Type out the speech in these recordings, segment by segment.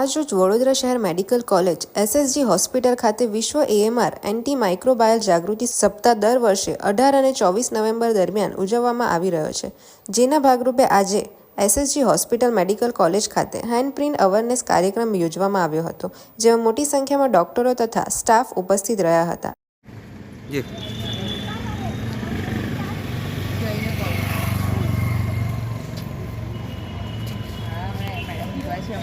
આજરોજ વડોદરા શહેર medical college, SSG hospital ખાતે વિશ્વ એએમઆર એન્ટી માઇક્રોબાયલ જાગૃતિ સપ્તાહ દર વર્ષે અઢાર અને ચોવીસ નવેમ્બર દરમિયાન ઉજવવામાં આવી રહ્યો છે. જેના ભાગરૂપે આજે એસએસજી હોસ્પિટલ મેડિકલ કોલેજ ખાતે હેન્ડપ્રિન્ટ અવેરનેસ કાર્યક્રમ યોજવામાં આવ્યો હતો, જેમાં મોટી સંખ્યામાં ડોક્ટરો તથા સ્ટાફ ઉપસ્થિત રહ્યા હતા.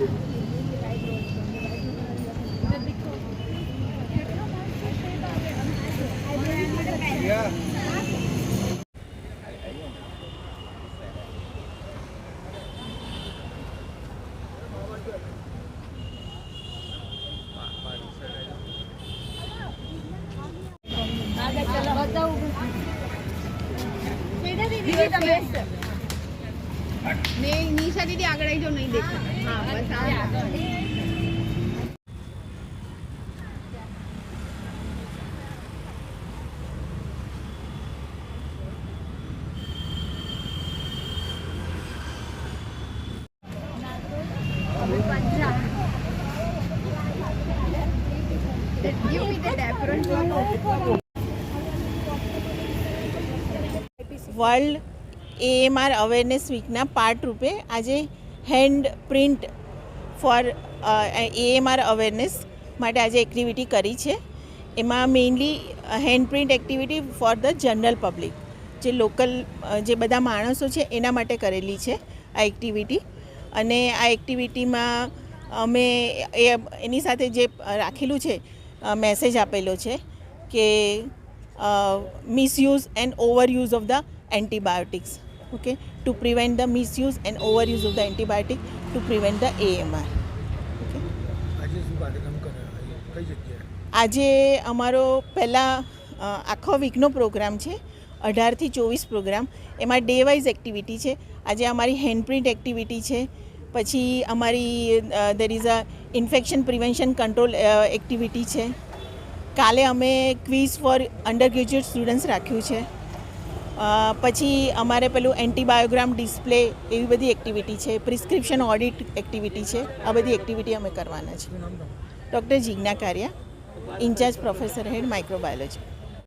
જી મેં નિશા દીદી આગળ આવી જાઓ નહીં દેખા હા, બસ આ Give me that apron. World AMR awareness વીકના part રૂપે આજે hand print for AMR awareness માટે આજે એક્ટિવિટી કરી છે. એમાં mainly hand print activity for the general public જે લોકલ જે બધા માણસો છે એના માટે કરેલી છે આ એક્ટિવિટી અને આ એક્ટિવિટીમાં અમે એ, એની સાથે જે રાખેલું છે મેસેજ આપેલો છે કે misuse and overuse of the antibiotics. Okay to prevent the misuse and overuse of the antibiotic to prevent the AMR જગ્યાએ? આજે અમારો પહેલાં આખો વીકનો પ્રોગ્રામ છે અઢારથી ચોવીસ પ્રોગ્રામ એમાં ડે વાઇઝ એક્ટિવિટી છે. આજે અમારી હેન્ડપ્રિન્ટ એક્ટિવિટી છે. પછી અમારી there is a infection prevention control activity છે. કાલે અમે quiz for under graduate students રાખ્યું છે. પછી અમારે પેલું એન્ટીબાયોગ્રામ ડિસ્પ્લે એવી બધી એક્ટિવિટી છે, પ્રિસ્ક્રિપ્શન ઓડિટ એક્ટિવિટી છે, આ બધી એક્ટિવિટી અમે કરવાના છે. શું નામ તમારું doctor Jigna Kariya, incharge professor head microbiology.